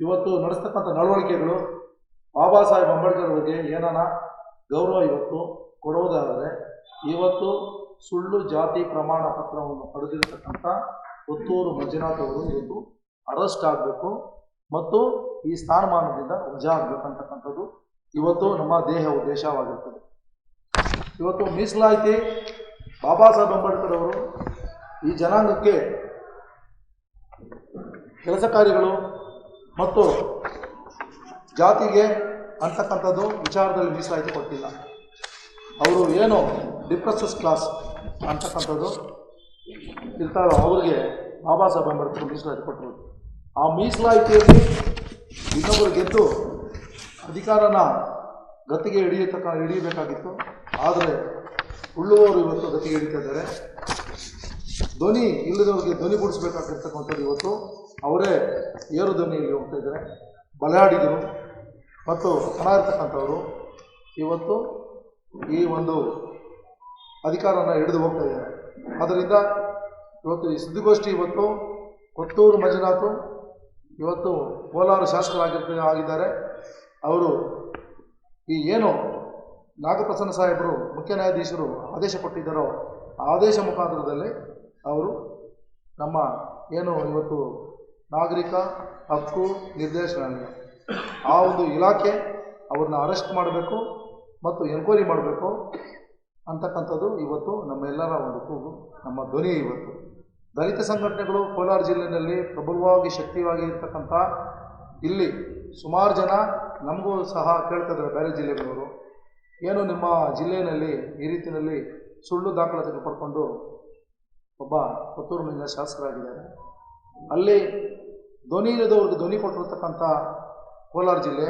ಇವತ್ತು ನಡೆಸ್ತಕ್ಕಂಥ ನಡವಳಿಕೆಗಳು ಬಾಬಾ ಸಾಹೇಬ್ ಅಂಬೇಡ್ಕರ್ ಬಗ್ಗೆ ಏನಾನ ಗೌರವ ಇವತ್ತು ಕೊಡುವುದಾದರೆ, ಇವತ್ತು ಸುಳ್ಳು ಜಾತಿ ಪ್ರಮಾಣ ಪತ್ರವನ್ನು ಪಡೆದಿರತಕ್ಕಂಥ ಪುತ್ತೂರು ಮಂಜುನಾಥ್ ಅವರು ಇವತ್ತು ಅರೆಸ್ಟ್ ಆಗಬೇಕು ಮತ್ತು ಈ ಸ್ಥಾನಮಾನದಿಂದ ವಜಾ ಆಗಬೇಕಂತಕ್ಕಂಥದ್ದು ಇವತ್ತು ನಮ್ಮ ದೇಹ ಉದ್ದೇಶವಾಗಿರ್ತದೆ. ಇವತ್ತು ಮೀಸಲಾತಿ ಬಾಬಾ ಸಾಹೇಬ್ ಅಂಬೇಡ್ಕರ್ ಅವರು ಈ ಜನಾಂಗಕ್ಕೆ ಕೆಲಸ ಕಾರ್ಯಗಳು ಮತ್ತು ಜಾತಿಗೆ ಅಂತಕ್ಕಂಥದ್ದು ವಿಚಾರದಲ್ಲಿ ಮೀಸಲಾಯಿತು ಕೊಟ್ಟಿಲ್ಲ. ಅವರು ಏನು ಡಿಪ್ರೆಸಸ್ ಕ್ಲಾಸ್ ಅಂತಕ್ಕಂಥದ್ದು ಇರ್ತಾರೋ ಅವರಿಗೆ ಬಾಬಾ ಸಾಹೇಬ್ ಅಂಬೇಡ್ಕರ್ ಮೀಸಲಾತಿ ಕೊಟ್ಟರು. ಆ ಮೀಸಲಾತಿಯಲ್ಲಿ ಇನ್ನೊಬ್ಬರು ಗೆದ್ದು ಅಧಿಕಾರನ ಗತಿಗೆ ಹಿಡಿಯತಕ್ಕ, ಹಿಡಿಯಬೇಕಾಗಿತ್ತು. ಆದರೆ ಉಳ್ಳುವವರು ಇವತ್ತು ಗತಿಗೆ ಹಿಡಿತಾ ಇದ್ದಾರೆ. ಧ್ವನಿ ಇಲ್ಲದವ್ರಿಗೆ ಧ್ವನಿ ಗುಡಿಸ್ಬೇಕಾಗಿರ್ತಕ್ಕಂಥದ್ದು ಇವತ್ತು ಅವರೇ ಏರು ಹೋಗ್ತಾ ಇದ್ದಾರೆ. ಬಲಾಡಿಗರು ಮತ್ತು ಹಣ ಇರ್ತಕ್ಕಂಥವರು ಇವತ್ತು ಈ ಒಂದು ಅಧಿಕಾರವನ್ನು ಹಿಡಿದು ಹೋಗ್ತಾ ಇದ್ದಾರೆ. ಆದ್ದರಿಂದ ಇವತ್ತು ಈ ಸುದ್ದಿಗೋಷ್ಠಿ ಇವತ್ತು ಕೊತ್ತೂರು ಮಂಜುನಾಥು ಇವತ್ತು ಕೋಲಾರ ಶಾಸಕರಾಗಿರ್ತ, ಆಗಿದ್ದಾರೆ. ಅವರು ಈ ಏನು ನಾಗಪ್ರಸನ್ನ ಸಾಹೇಬರು ಮುಖ್ಯ ನ್ಯಾಯಾಧೀಶರು ಆದೇಶ ಕೊಟ್ಟಿದ್ದಾರೋ ಆ ಆದೇಶ ಮುಖಾಂತರದಲ್ಲಿ ಅವರು ನಮ್ಮ ಏನು ಇವತ್ತು ನಾಗರಿಕ ಹಕ್ಕು ನಿರ್ದೇಶನಾಲಯ. ಆ ಒಂದು ಇಲಾಖೆ ಅವ್ರನ್ನ ಅರೆಸ್ಟ್ ಮಾಡಬೇಕು ಮತ್ತು ಎನ್ಕ್ವೈರಿ ಮಾಡಬೇಕು ಅಂತಕ್ಕಂಥದ್ದು ಇವತ್ತು ನಮ್ಮೆಲ್ಲರ ಒಂದು ಕೂಗು, ನಮ್ಮ ಧ್ವನಿ ಇವತ್ತು. ದಲಿತ ಸಂಘಟನೆಗಳು ಕೋಲಾರ ಜಿಲ್ಲೆಯಲ್ಲಿ ಪ್ರಬಲವಾಗಿ ಶಕ್ತಿಯಾಗಿ ಇರ್ತಕ್ಕಂಥ ಇಲ್ಲಿ ಸುಮಾರು ಜನ ನಮಗೂ ಸಹ ಕೇಳ್ತಾ ಇದ್ದಾರೆ ಬೇರೆ ಜಿಲ್ಲೆಗಳವರು. ಏನು ನಿಮ್ಮ ಜಿಲ್ಲೆಯಲ್ಲಿ ಈ ರೀತಿಯಲ್ಲಿ ಸುಳ್ಳು ದಾಖಲಾತಿಗಳು ಪಡ್ಕೊಂಡು ಒಬ್ಬ ಪುತ್ತೂರು ಮಂದಿನ ಶಾಸಕರಾಗಿದ್ದಾರೆ. ಅಲ್ಲಿ ಧ್ವನಿ ಇಲ್ಲದವ್ರಿಗೆ ಧ್ವನಿ ಕೊಟ್ಟಿರ್ತಕ್ಕಂಥ ಕೋಲಾರ ಜಿಲ್ಲೆ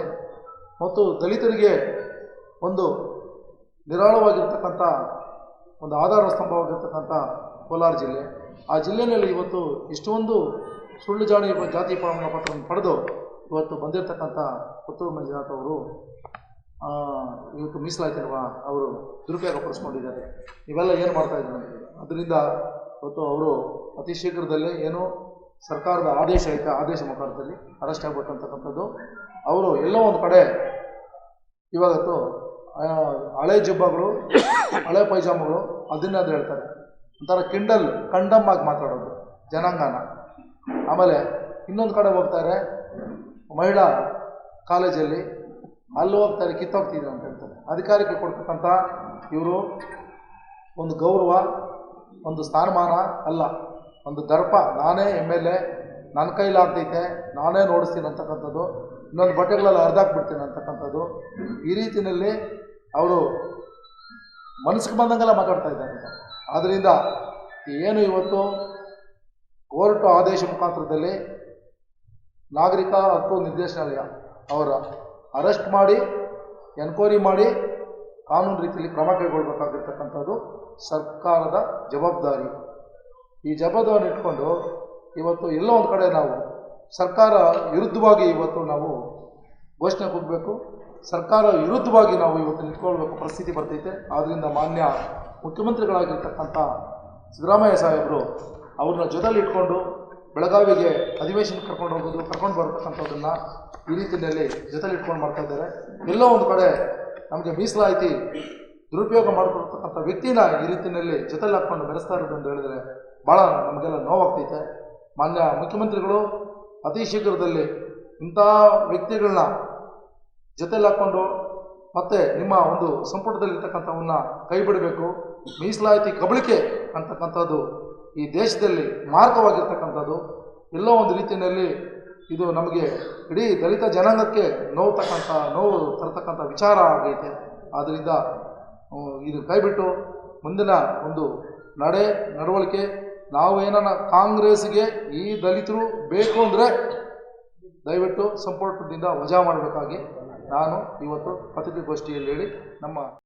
ಮತ್ತು ದಲಿತರಿಗೆ ಒಂದು ನಿರಾಳವಾಗಿರ್ತಕ್ಕಂಥ ಒಂದು ಆಧಾರ ಸ್ತಂಭವಾಗಿರ್ತಕ್ಕಂಥ ಕೋಲಾರ ಜಿಲ್ಲೆ. ಆ ಜಿಲ್ಲೆಯಲ್ಲಿ ಇವತ್ತು ಇಷ್ಟೊಂದು ಸುಳ್ಳು ಜಾಣಿ ಜಾತಿ ಪ್ರಮಾಣ ಪತ್ರವನ್ನು ಪಡೆದು ಇವತ್ತು ಬಂದಿರತಕ್ಕಂಥ ಪುತ್ತೂರು ಮಂಜುನಾಥ್ ಅವರು ಇವತ್ತು ಮೀಸಲಾತಿರುವ ಅವರು ದುರುಪಯೋಗ ಪಡಿಸ್ಕೊಂಡಿದ್ದಾರೆ ಇವೆಲ್ಲ ಏನು ಮಾಡ್ತಾ ಇದ್ದಾರೆ ಅದರಿಂದ ಇವತ್ತು ಅವರು ಅತಿ ಶೀಘ್ರದಲ್ಲೇ ಏನು ಸರ್ಕಾರದ ಆದೇಶ ಐತೆ, ಆದೇಶ ಮುಖಾಂತರದಲ್ಲಿ ಅರೆಸ್ಟ್ ಆಗಬೇಕಂತಕ್ಕಂಥದ್ದು. ಅವರು ಎಲ್ಲೋ ಒಂದು ಕಡೆ ಇವಾಗತ್ತು ಹಳೆ ಜುಬ್ಬಗಳು, ಹಳೆ ಪೈಜಾಮಗಳು ಅದನ್ನೇ ಅದು ಹೇಳ್ತಾರೆ. ಒಂಥರ ಕಿಂಡಲ್ ಕಂಡಮ್ ಆಗಿ ಮಾತಾಡೋದು, ಜನಾಂಗನ. ಆಮೇಲೆ ಇನ್ನೊಂದು ಕಡೆ ಹೋಗ್ತಾರೆ ಮಹಿಳಾ ಕಾಲೇಜಲ್ಲಿ ಅಲ್ಲಿ ಹೋಗ್ತಾರೆ ಕಿತ್ತೋಗ್ತಿದ್ರು ಅಂತ ಹೇಳ್ತಾರೆ. ಅಧಿಕಾರಕ್ಕೆ ಕೊಡ್ತಕ್ಕಂಥ ಇವರು ಒಂದು ಗೌರವ, ಒಂದು ಸ್ಥಾನಮಾನ ಅಲ್ಲ. ಒಂದು ದರ್ಪ. ನಾನೇ ಎಂ ಎಲ್ ಎ ನನ್ನ ಕೈಲಾಗ್ತೈತೆ, ನಾನೇ ನೋಡಿಸ್ತೀನಿ ಅಂತಕ್ಕಂಥದ್ದು. ಇನ್ನೊಂದು ಬಟ್ಟೆಗಳಲ್ಲಿ ಹರಿದಾಕ್ಬಿಡ್ತೀನಿ ಅಂತಕ್ಕಂಥದ್ದು. ಈ ರೀತಿಯಲ್ಲಿ ಅವರು ಮನಸ್ಸಿಗೆ ಬಂದಂಗೆಲ್ಲ ಮಾತಾಡ್ತಾ ಇದ್ದಾರೆ. ಆದ್ದರಿಂದ ಏನು ಇವತ್ತು ಕೋರ್ಟು ಆದೇಶ ಮುಖಾಂತರದಲ್ಲಿ ನಾಗರಿಕ ಹಕ್ಕು ನಿರ್ದೇಶನಾಲಯ ಅವರ ಅರೆಸ್ಟ್ ಮಾಡಿ, ಎನ್ಕ್ವೈರಿ ಮಾಡಿ ಕಾನೂನು ರೀತಿಯಲ್ಲಿ ಕ್ರಮ ಕೈಗೊಳ್ಳಬೇಕಾಗಿರ್ತಕ್ಕಂಥದ್ದು ಸರ್ಕಾರದ ಜವಾಬ್ದಾರಿ. ಈ ಜಪದವನ್ನು ಇಟ್ಕೊಂಡು ಇವತ್ತು ಎಲ್ಲೋ ಒಂದು ಕಡೆ ನಾವು ಸರ್ಕಾರ ವಿರುದ್ಧವಾಗಿ ಇವತ್ತು ನಾವು ಘೋಷಣೆ ಕೂಗಬೇಕು. ಸರ್ಕಾರ ವಿರುದ್ಧವಾಗಿ ನಾವು ಇವತ್ತು ನಿಂತ್ಕೊಳ್ಬೇಕು ಪರಿಸ್ಥಿತಿ ಬರ್ತೈತೆ. ಆದ್ದರಿಂದ ಮಾನ್ಯ ಮುಖ್ಯಮಂತ್ರಿಗಳಾಗಿರ್ತಕ್ಕಂಥ ಸಿದ್ದರಾಮಯ್ಯ ಸಾಹೇಬರು ಅವ್ರನ್ನ ಜೊತೆಲಿ ಇಟ್ಕೊಂಡು ಬೆಳಗಾವಿಗೆ ಅಧಿವೇಶನಕ್ಕೆ ಕರ್ಕೊಂಡು ಹೋಗೋದು, ಕರ್ಕೊಂಡು ಬರ್ತಕ್ಕಂಥದ್ದನ್ನು ಈ ರೀತಿಯಲ್ಲಿ ಜೊತೆಲಿ ಇಟ್ಕೊಂಡು ಮಾಡ್ತಾ ಇದ್ದಾರೆ. ಎಲ್ಲೋ ಒಂದು ಕಡೆ ನಮಗೆ ಮೀಸಲಾತಿ ದುರುಪಯೋಗ ಮಾಡಿಕೊಡ್ತಕ್ಕಂಥ ವ್ಯಕ್ತಿನ ಈ ರೀತಿಯಲ್ಲಿ ಜೊತೆಲಿ ಹಾಕ್ಕೊಂಡು ಬೆರೆಸ್ತಾ ಇರೋದು ಅಂತ ಹೇಳಿದ್ರೆ ಭಾಳ ನಮಗೆಲ್ಲ ನೋವಾಗ್ತೈತೆ. ಮಾನ್ಯ ಮುಖ್ಯಮಂತ್ರಿಗಳು, ಅತಿ ಶೀಘ್ರದಲ್ಲಿ ಇಂಥ ವ್ಯಕ್ತಿಗಳನ್ನ ಜೊತೆಲಿ ಹಾಕ್ಕೊಂಡು ಮತ್ತೆ ನಿಮ್ಮ ಒಂದು ಸಂಪುಟದಲ್ಲಿರ್ತಕ್ಕಂಥವನ್ನ ಕೈ ಬಿಡಬೇಕು ಮೀಸಲಾತಿ ಕಬಳಿಕೆ ಅಂತಕ್ಕಂಥದ್ದು ಈ ದೇಶದಲ್ಲಿ ಮಾರ್ಗವಾಗಿರ್ತಕ್ಕಂಥದ್ದು ಎಲ್ಲೋ ಒಂದು ರೀತಿಯಲ್ಲಿ ಇದು ನಮಗೆ ಇಡೀ ದಲಿತ ಜನಾಂಗಕ್ಕೆ ನೋವು ತಕ್ಕಂಥ ನೋವು ತರತಕ್ಕಂಥ ವಿಚಾರ ಆಗೈತೆ. ಆದ್ದರಿಂದ ಇದು ಕೈಬಿಟ್ಟು ಮುಂದಿನ ಒಂದು ನಡೆ, ನಡವಳಿಕೆ ನಾವು ಏನನ್ನ ಕಾಂಗ್ರೆಸ್ಗೆ ಈ ದಲಿತರು ಬೇಕು ಅಂದರೆ ದಯವಿಟ್ಟು ಸಂಪುಟದಿಂದ ವಜಾ ಮಾಡಬೇಕಾಗಿ ನಾನು ಇವತ್ತು ಪತ್ರಿಕೆಗೋಷ್ಠಿಯಲ್ಲಿ ಹೇಳಿ ನಮ್ಮ